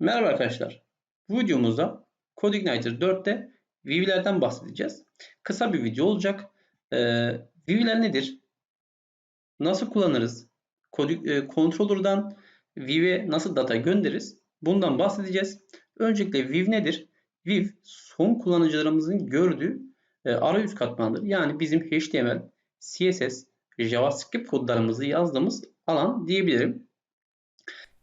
Merhaba arkadaşlar. Bu videomuzda CodeIgniter 4'te View'lerden bahsedeceğiz. Kısa bir video olacak. Ee, View'ler nedir? Nasıl kullanırız? e, controller'dan View'e nasıl data göndeririz? Bundan bahsedeceğiz. Öncelikle View nedir? View son kullanıcılarımızın gördüğü e, arayüz katmanıdır. Yani bizim HTML, CSS, JavaScript kodlarımızı yazdığımız alan diyebilirim.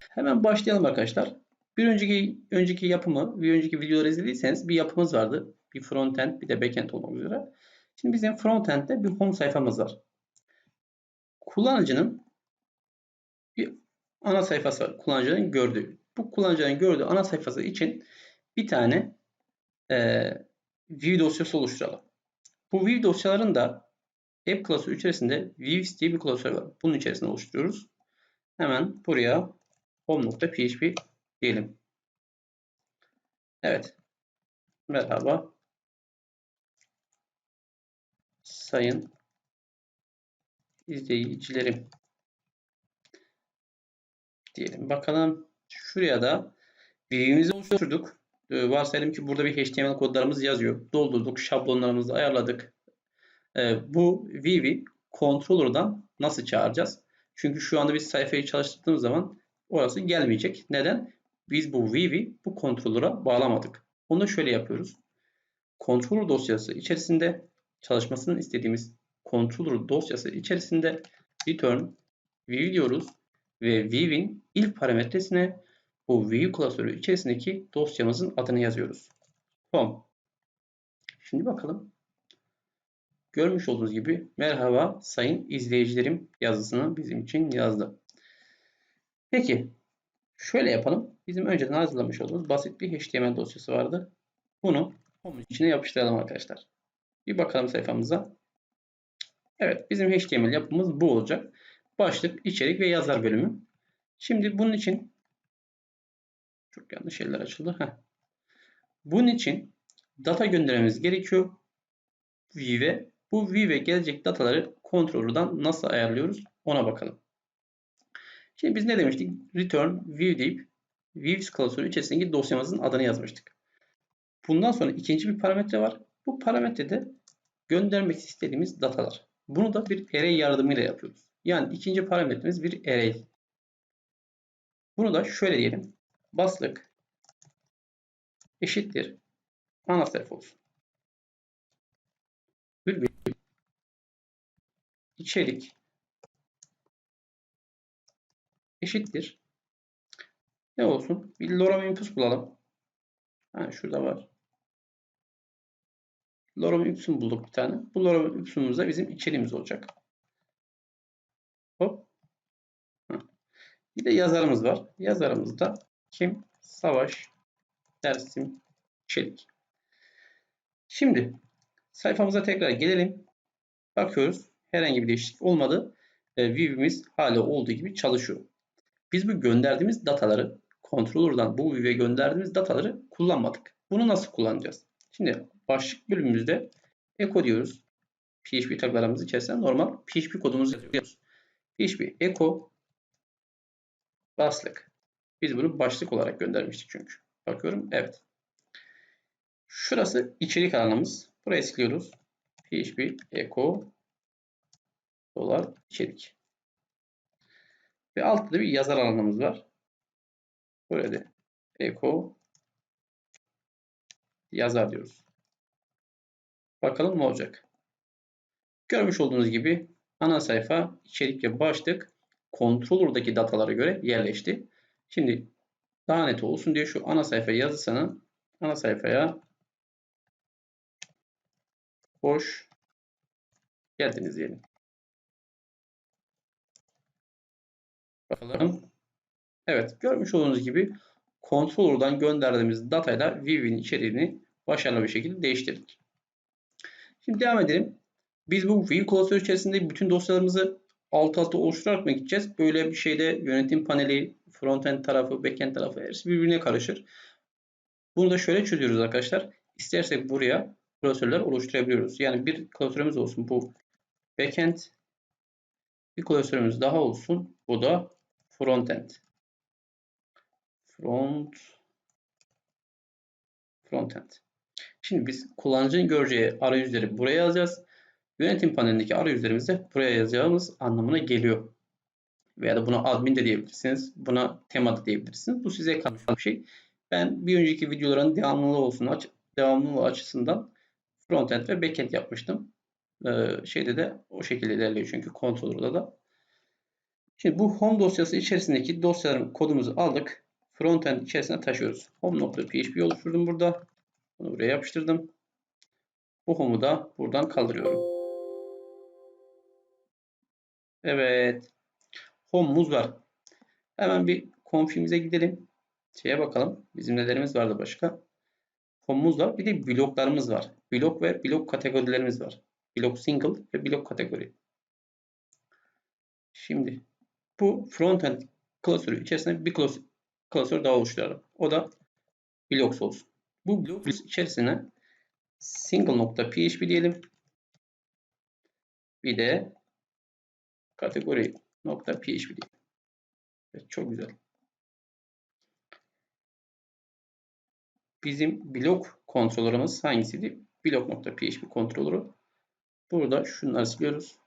Hemen başlayalım arkadaşlar. Bir önceki önceki yapımı, bir önceki videoları izlediyseniz bir yapımız vardı. Bir frontend, bir de backend olmak üzere. Şimdi bizim frontend'de bir home sayfamız var. Kullanıcının bir ana sayfası var. Kullanıcının gördüğü. Bu kullanıcının gördüğü ana sayfası için bir tane e, view dosyası oluşturalım. Bu view dosyaların da app klasörü içerisinde views diye bir klasör var. Bunun içerisinde oluşturuyoruz. Hemen buraya home.php diyelim. Evet. Merhaba. Sayın izleyicilerim. Diyelim. Bakalım. Şuraya da view'imizi oluşturduk. Ee, varsayalım ki burada bir HTML kodlarımız yazıyor. Doldurduk. Şablonlarımızı ayarladık. Ee, bu view'i controller'dan nasıl çağıracağız? Çünkü şu anda biz sayfayı çalıştırdığımız zaman orası gelmeyecek. Neden? Biz bu view'i bu controller'a bağlamadık. Onu da şöyle yapıyoruz. Controller dosyası içerisinde çalışmasını istediğimiz controller dosyası içerisinde return view diyoruz ve view'in ilk parametresine bu view klasörü içerisindeki dosyamızın adını yazıyoruz. Home. Şimdi bakalım. Görmüş olduğunuz gibi merhaba sayın izleyicilerim yazısını bizim için yazdı. Peki şöyle yapalım. Bizim önceden hazırlamış olduğumuz basit bir HTML dosyası vardı. Bunu home içine yapıştıralım arkadaşlar. Bir bakalım sayfamıza. Evet bizim HTML yapımız bu olacak. Başlık, içerik ve yazar bölümü. Şimdi bunun için çok yanlış şeyler açıldı. Heh. Bunun için data göndermemiz gerekiyor. View'e. Bu View'e gelecek dataları controller'dan nasıl ayarlıyoruz ona bakalım. Şimdi biz ne demiştik? Return view deyip views klasörü içerisindeki dosyamızın adını yazmıştık. Bundan sonra ikinci bir parametre var. Bu parametrede göndermek istediğimiz datalar. Bunu da bir array yardımıyla yapıyoruz. Yani ikinci parametremiz bir array. Bunu da şöyle diyelim. Baslık eşittir ana sayfa olsun. Virgül içerik eşittir. Ne olsun? Bir lorem ipsum bulalım. Ha, şurada var. Lorem ipsum bulduk bir tane. Bu lorem ipsumumuz da bizim içeriğimiz olacak. Hop. Ha. Bir de yazarımız var. Yazarımız da kim? Savaş Dersim Çelik. Şimdi sayfamıza tekrar gelelim. Bakıyoruz. Herhangi bir değişiklik olmadı. E, View'imiz hala olduğu gibi çalışıyor. Biz bu gönderdiğimiz dataları controller'dan bu view'e gönderdiğimiz dataları kullanmadık. Bunu nasıl kullanacağız? Şimdi başlık bölümümüzde echo diyoruz. PHP taglarımız içerisinde normal PHP kodumuzu yazıyoruz. PHP echo başlık. Biz bunu başlık olarak göndermiştik çünkü. Bakıyorum. Evet. Şurası içerik alanımız. Buraya siliyoruz. PHP echo dolar içerik. Ve altta da bir yazar alanımız var. Burada echo yazar diyoruz. Bakalım ne olacak. Görmüş olduğunuz gibi ana sayfa içerik ve başlık controller'daki datalara göre yerleşti. Şimdi daha net olsun diye şu ana sayfa yazısını ana sayfaya hoş geldiniz diyelim. Bakalım. Evet görmüş olduğunuz gibi controller'dan gönderdiğimiz datayla View'in içeriğini başarılı bir şekilde değiştirdik. Şimdi devam edelim. Biz bu View klasörü içerisinde bütün dosyalarımızı alt alta oluşturarak mı gideceğiz? Böyle bir şeyde yönetim paneli, frontend tarafı, backend tarafı hepsi birbirine karışır. Bunu da şöyle çözüyoruz arkadaşlar. İstersek buraya klasörler oluşturabiliyoruz. Yani bir klasörümüz olsun bu backend bir klasörümüz daha olsun. Bu da frontend. Front frontend. Şimdi biz kullanıcının göreceği arayüzleri buraya yazacağız. Yönetim panelindeki arayüzlerimizi de buraya yazacağımız anlamına geliyor. Veya da buna admin de diyebilirsiniz. Buna tema da diyebilirsiniz. Bu size kalmış bir şey. Ben bir önceki videoların devamlılığı olsun, aç, devamlılığı açısından frontend ve backend yapmıştım. Ee, şeyde de o şekilde ilerliyor çünkü controller'da da. Şimdi bu home dosyası içerisindeki dosyaların kodumuzu aldık. Frontend içerisine taşıyoruz. Home.php oluşturdum burada. Bunu buraya yapıştırdım. Bu home'u da buradan kaldırıyorum. Evet. Home'umuz var. Hemen bir config'imize gidelim. Şeye bakalım. Bizim nelerimiz vardı başka? Home'umuz var. Bir de bloklarımız var. Blok ve blok kategorilerimiz var. Blok single ve blok kategori. Şimdi bu frontend klasörü içerisinde bir klasör daha oluşturalım. O da blocks olsun. Bu blocks içerisine single.php diyelim. Bir de kategori.php diyelim. Evet, çok güzel. Bizim blok kontrolörümüz hangisiydi? Blok.php kontrolörü. Burada şunları siliyoruz.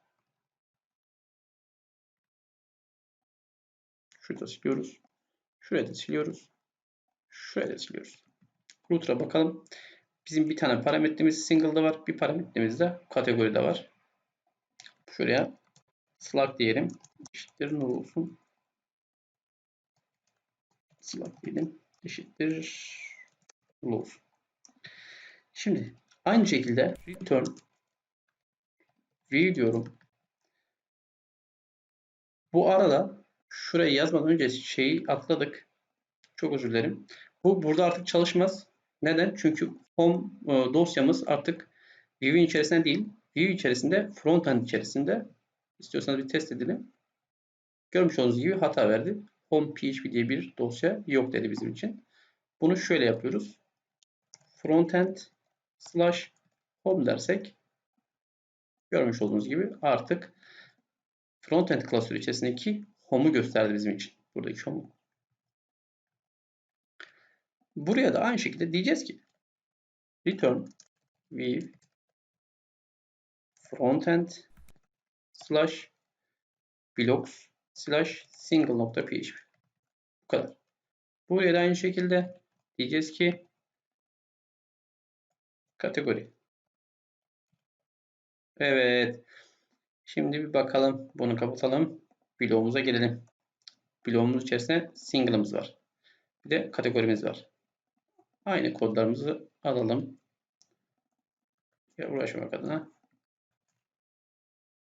Şurada siliyoruz. Şuraya da siliyoruz. Şuraya da siliyoruz. Router'a bakalım. Bizim bir tane parametremiz single'da var. Bir parametremiz de kategoride var. Şuraya slug diyelim. Eşittir null olsun. Slug diyelim. Eşittir olsun. Şimdi aynı şekilde return view diyorum. Bu arada şuraya yazmadan önce şeyi atladık. Çok özür dilerim. Bu burada artık çalışmaz. Neden? Çünkü home e, dosyamız artık View'in içerisinde değil, View içerisinde, frontend içerisinde. İstiyorsanız bir test edelim. Görmüş olduğunuz gibi hata verdi. Home PHP diye bir dosya yok dedi bizim için. Bunu şöyle yapıyoruz. Frontend slash home dersek görmüş olduğunuz gibi artık frontend klasörü içerisindeki home'u gösterdi bizim için. Buradaki home'u. Buraya da aynı şekilde diyeceğiz ki return view frontend slash blocks slash single nokta php. Bu kadar. Buraya da aynı şekilde diyeceğiz ki kategori. Evet. Şimdi bir bakalım. Bunu kapatalım. Bloğumuza gelelim. Bloğumuz içerisinde single'ımız var. Bir de kategorimiz var. Aynı kodlarımızı alalım. Ya uğraşmamak adına.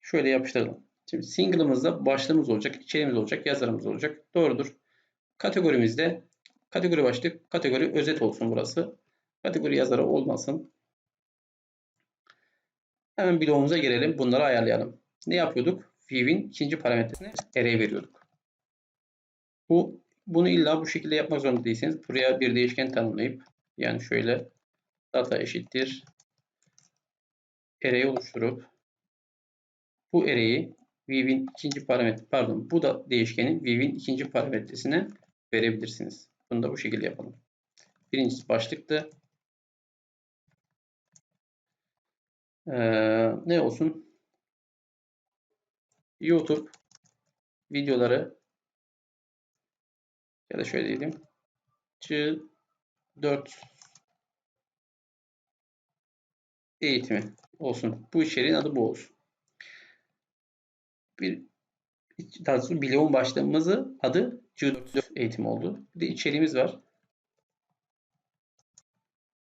Şöyle yapıştıralım. Şimdi single'ımızda başlığımız olacak, içeriğimiz olacak, yazarımız olacak. Doğrudur. Kategorimizde kategori başlık, kategori özet olsun burası. Kategori yazarı olmasın. Hemen bloğumuza girelim. Bunları ayarlayalım. Ne yapıyorduk? View'in ikinci parametresine array veriyorduk. Bu bunu illa bu şekilde yapmak zorunda değilsiniz. Buraya bir değişken tanımlayıp yani şöyle data eşittir array oluşturup bu array'i view'in ikinci parametre pardon bu da değişkenin view'in ikinci parametresine verebilirsiniz. Bunu da bu şekilde yapalım. Birincisi başlıktı. Ee, ne olsun? YouTube videoları ya da şöyle diyelim. C4 eğitimi olsun. Bu içeriğin adı bu olsun. Bir daha doğrusu bloğun başlığımızı adı C4 eğitim oldu. Bir de içeriğimiz var.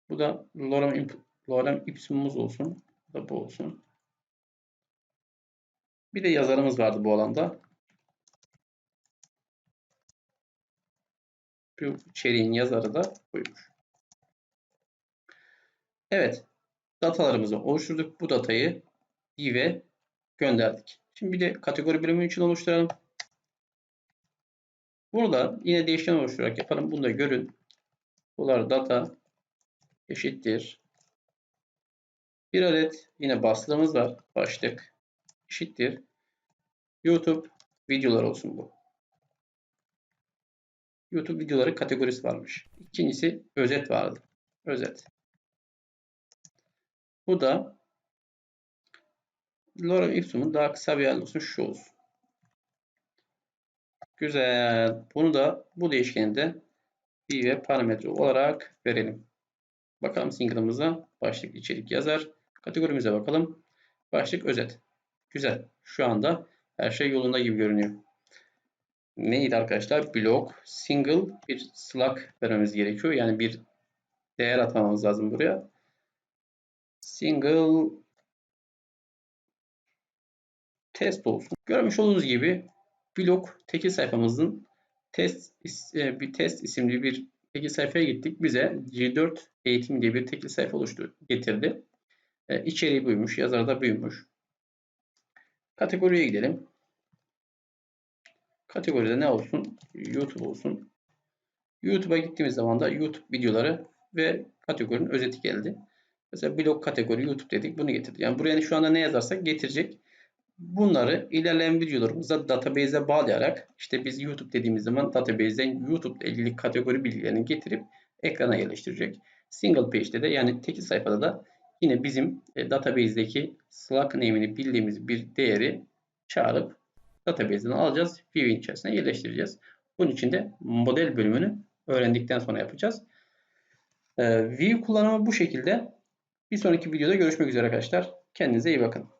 Bu da lorem, lorem ipsumumuz olsun. Bu da bu olsun. Bir de yazarımız vardı bu alanda. Bu içeriğin yazarı da buymuş. Evet. Datalarımızı oluşturduk. Bu datayı ve gönderdik. Şimdi bir de kategori bölümü için oluşturalım. Burada yine değişken oluşturarak yapalım. Bunu da görün. Bunlar data eşittir. Bir adet yine bastığımız var. Başlık eşittir. YouTube videolar olsun bu. YouTube videoları kategorisi varmış. İkincisi özet vardı. özet. Bu da lorem ipsum'un daha kısa bir hali olsun. Şu olsun. Güzel. Bunu da bu değişkeni de ve parametre olarak verelim. Bakalım single'ımıza başlık içerik yazar. Kategorimize bakalım. Başlık özet. Güzel. Şu anda her şey yolunda gibi görünüyor. Neydi arkadaşlar? Blok, single, bir slug vermemiz gerekiyor. Yani bir değer atmamız lazım buraya. Single test olsun. Görmüş olduğunuz gibi blok tekil sayfamızın test e, bir test isimli bir tekil sayfaya gittik. Bize G4 eğitim diye bir tekil sayfa oluştu getirdi. E, içeriği buymuş, yazar da buymuş. Kategoriye gidelim. Kategoride ne olsun? YouTube olsun. YouTube'a gittiğimiz zaman da YouTube videoları ve kategorinin özeti geldi. Mesela blog kategori YouTube dedik. Bunu getirdi. Yani buraya şu anda ne yazarsak getirecek. Bunları ilerleyen videolarımızda database'e bağlayarak işte biz YouTube dediğimiz zaman database'den YouTube ilgili kategori bilgilerini getirip ekrana yerleştirecek. Single page'de de yani tekil sayfada da yine bizim e, database'deki Slack name'ini bildiğimiz bir değeri çağırıp database'den alacağız. View'in içerisine yerleştireceğiz. Bunun için de model bölümünü öğrendikten sonra yapacağız. E, View kullanımı bu şekilde. Bir sonraki videoda görüşmek üzere arkadaşlar. Kendinize iyi bakın.